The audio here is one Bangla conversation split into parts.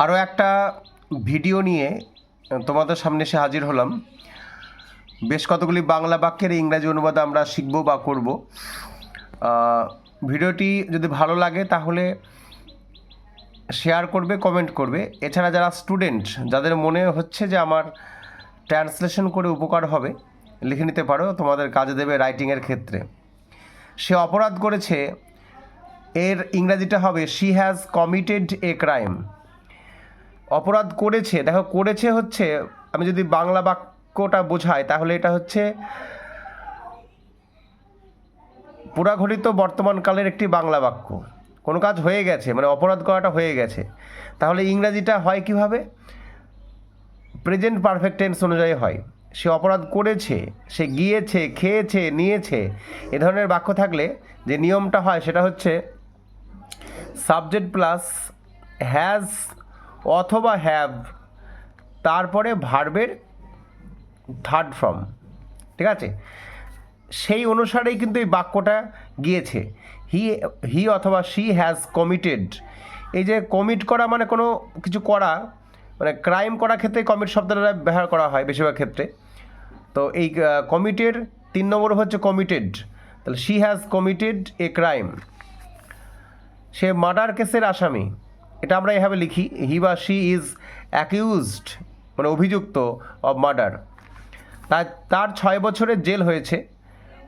আরও একটা ভিডিও নিয়ে তোমাদের সামনে এসে হাজির হলাম। বেশ কতগুলি বাংলা বাক্যের ইংরাজি অনুবাদ আমরা শিখব বা করব। ভিডিওটি যদি ভালো লাগে তাহলে শেয়ার করবে, কমেন্ট করবে। এছাড়া যারা স্টুডেন্ট, যাদের মনে হচ্ছে যে আমার ট্রান্সলেশন করে উপকার হবে, লিখে নিতে পারো, তোমাদের কাজে দেবে রাইটিংয়ের ক্ষেত্রে। সে অপরাধ করেছে, এর ইংরাজিটা হবে she has committed a crime অপরাধ করেছে। দেখো, করেছে হচ্ছে, আমি যদি বাংলা বাক্যটা বোঝাই, তাহলে এটা হচ্ছে পুরাঘটিত বর্তমানকালের একটি বাংলা বাক্য। কোনো কাজ হয়ে গেছে মানে অপরাধ করাটা হয়ে গেছে। তাহলে ইংরাজিটা হয় কীভাবে? প্রেজেন্ট পারফেক্ট টেন্স অনুযায়ী হয়। সে অপরাধ করেছে, সে গিয়েছে, খেয়েছে, নিয়েছে, এ ধরনের বাক্য থাকলে যে নিয়মটা হয় সেটা হচ্ছে, সাবজেক্ট প্লাস হ্যাজ অথবা হ্যাভ তারপরে ভার্বের থার্ড ফর্ম ঠিক আছে? সেই অনুসারেই কিন্তু এই বাক্যটা গিয়েছে। হি হি অথবা শি হ্যাজ কমিটেড এই যে কমিট করা মানে কোনো কিছু করা মানে ক্রাইম করার ক্ষেত্রে কমিট শব্দটা ব্যবহার করা হয় বেশিরভাগ ক্ষেত্রে। তো এই কমিটেড তিন নম্বর হচ্ছে কমিটেড তাহলে she has committed a crime say murder কেসের আসামি। এটা আমরা এভাবে লিখি হি বা শি ইজ অ্যাকিউজড মানে অভিযুক্ত অব মার্ডার তার তার ছয় বছরের জেল হয়েছে।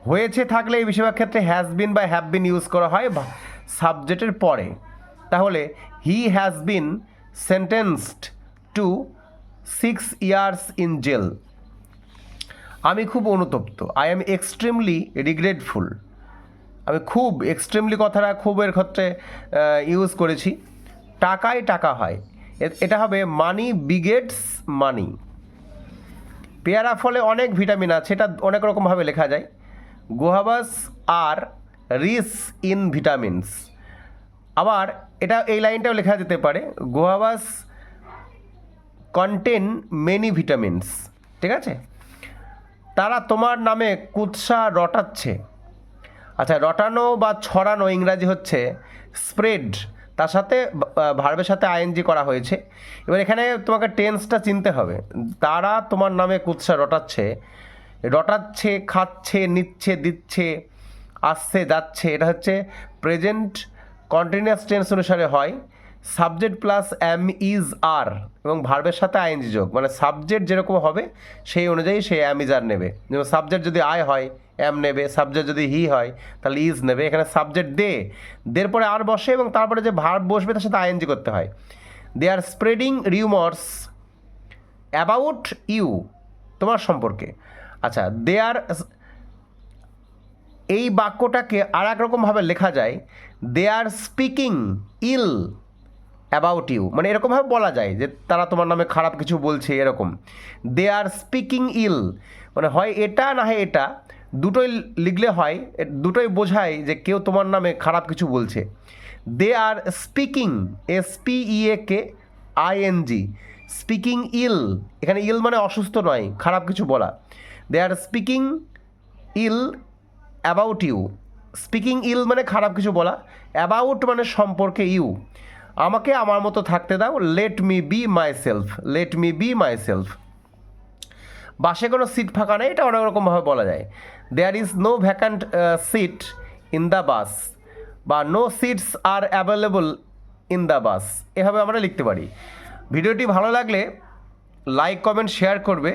হয়েছে থাকলে এই বেশিরভাগ ক্ষেত্রে হ্যাজ বিন বা হ্যাভ বিন ইউজ করা হয় সাবজেক্টের পরে। তাহলে he has been sentenced to six years in jail আমি খুব অনুতপ্ত। আই এম এক্সট্রিমলি রিগ্রেটফুল আমি খুব এক্সট্রিমলি কথাটা খুব এর ক্ষেত্রে ইউজ করেছি। টাকায় টাকা হয়। এটা হবে মানি বিগেটস মানি পেয়ারা ফলে অনেক ভিটামিন আছে, এটা অনেক রকমভাবে লেখা যায়। গোহাবাস আর রিস ইন ভিটামিনস আবার এটা এই লাইনটাও লেখা যেতে পারে গোহাবাস কন্টেন মেনি ভিটামিনস ঠিক আছে? তারা তোমার নামে কুৎসা রটাচ্ছে। আচ্ছা রটানো বা ছড়ানো ইংরাজি হচ্ছে স্প্রেড তার সাথে ভার্বের সাথে আইএনজি করা হয়েছে। এবার এখানে তোমাকে টেন্সটা চিনতে হবে। তারা তোমার নামে কুৎসা রটাচ্ছে। রটাচ্ছে, খাচ্ছে, নিচ্ছে, দিচ্ছে, আসছে, যাচ্ছে। এটা হচ্ছে প্রেজেন্ট কন্টিনিউয়াস টেন্স অনুসারে হয়। Subject plus am is are এবং ভার্বের সাথে আইএনজি যোগ। মানে সাবজেক্ট যেরকম হবে, সেই অনুযায়ী সে এম ইজ আর নেবে। যেমন সাবজেক্ট যদি আই হয়, এম নেবে। সাবজেক্ট যদি হি হয়, তাহলে ইজ নেবে। এখানে সাবজেক্ট দে। দের পরে আর বসে এবং তারপরে যে ভার্ব বসবে, তার সাথে আইএনজি করতে হয়। They are spreading rumours about you, তোমার সম্পর্কে। আচ্ছা দে আর এই বাক্যটাকে আর এক রকমভাবে লেখা যায়। They are speaking ill about you মানে এরকমভাবে বলা যায় যে তারা তোমার নামে খারাপ কিছু বলছে, এরকম। দে আর স্পিকিং ইল মানে হয় এটা না হয় এটা, দুটোই লিখলে হয়, দুটোই বোঝায় যে কেউ তোমার নামে খারাপ কিছু বলছে। They are speaking S P E A K I N G speaking ill এখানে ইল মানে অসুস্থ নয়, খারাপ কিছু বলা। They are speaking ill about you speaking ill মানে খারাপ কিছু বলা। অ্যাবাউট মানে সম্পর্কে ইউ আমাকে আমার মতো থাকতে দাও let me be myself let me be myself বাসে কোনো সিট ফাঁকা নেই, এটা অনেক রকমভাবে বলা যায়। There is no vacant seat in the bus বা no seats are available in the bus এভাবে আমরা লিখতে পারি। ভিডিওটি ভালো লাগলে লাইক কমেন্ট শেয়ার করবে।